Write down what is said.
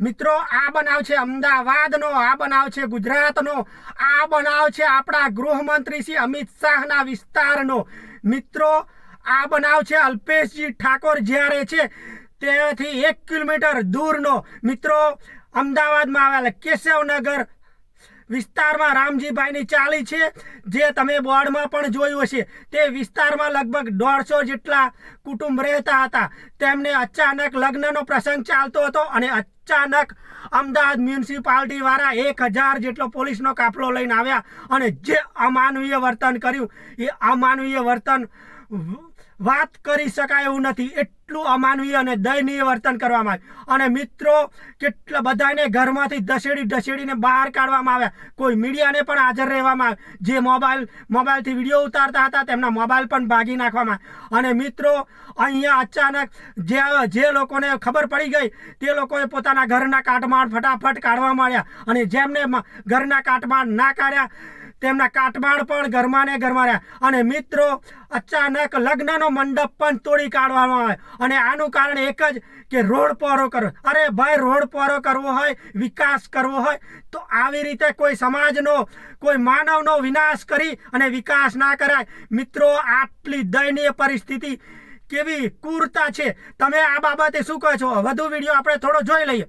મિત્રો, આ બનાવ છે અમદાવાદનો, આ બનાવ છે ગુજરાતનો, આ બનાવ છે આપણા ગૃહમંત્રી શ્રી અમિત શાહના વિસ્તારનો. મિત્રો, આ બનાવ છે અલ્પેશજી ઠાકોર જ્યારે છે, ત્યાંથી એક કિલોમીટર દૂરનો. મિત્રો, અમદાવાદમાં આવેલા કેશવનગર વિસ્તારમાં રામજીભાઈની ચાલી છે, જે તમે બોર્ડમાં પણ જોયું હશે. તે વિસ્તારમાં લગભગ દોઢસો જેટલા કુટુંબ રહેતા હતા. તેમને અચાનક લગ્નનો પ્રસંગ ચાલતો હતો અને અચાનક અમદાવાદ મ્યુનિસિપાલિટી વાળા એક હજાર જેટલો પોલીસનો કાફલો લઈને આવ્યા અને જે અમાનવીય વર્તન કર્યું, એ અમાનવીય વર્તન વાત કરી શકાય એવું નથી. એટલું અમાનવીય અને દયનીય વર્તન કરવામાં આવ્યું. અને મિત્રો, કેટલા બધાને ઘરમાંથી ધસેડી ઢસેડીને બહાર કાઢવામાં આવ્યા. કોઈ મીડિયાને પણ હાજર રહેવામાં આવ્યા. જે મોબાઈલ, મોબાઈલથી વીડિયો ઉતારતા હતા, તેમના મોબાઈલ પણ ભાગી નાખવામાં. અને મિત્રો, અહીંયા અચાનક જે જે લોકોને ખબર પડી ગઈ, તે લોકોએ પોતાના ઘરના કાટમાળ ફટાફટ કાઢવા માંડ્યા. અને જેમને ઘરના કાટમાળ ના કાઢ્યા તેમના કાટમાળ પણ ઘરમાં ને ઘરમાં રહ્યા અને મિત્રો, અચાનક લગ્નનો મંડપ પણ તોડી કાઢવામાં આવે. અને આનું કારણ એક જ કે રોડ પહોળો કરવો અરે ભાઈ, રોડ પોરો કરવો હોય, વિકાસ કરવો હોય, તો આવી રીતે કોઈ સમાજનો, કોઈ માનવનો વિનાશ કરી અને વિકાસ ના કરાય. મિત્રો, આટલી દયનીય પરિસ્થિતિ કેવી ક્રૂરતા છે. તમે આ બાબતે શું કહો છો? વધુ વીડિયો આપણે થોડો જોઈ લઈએ.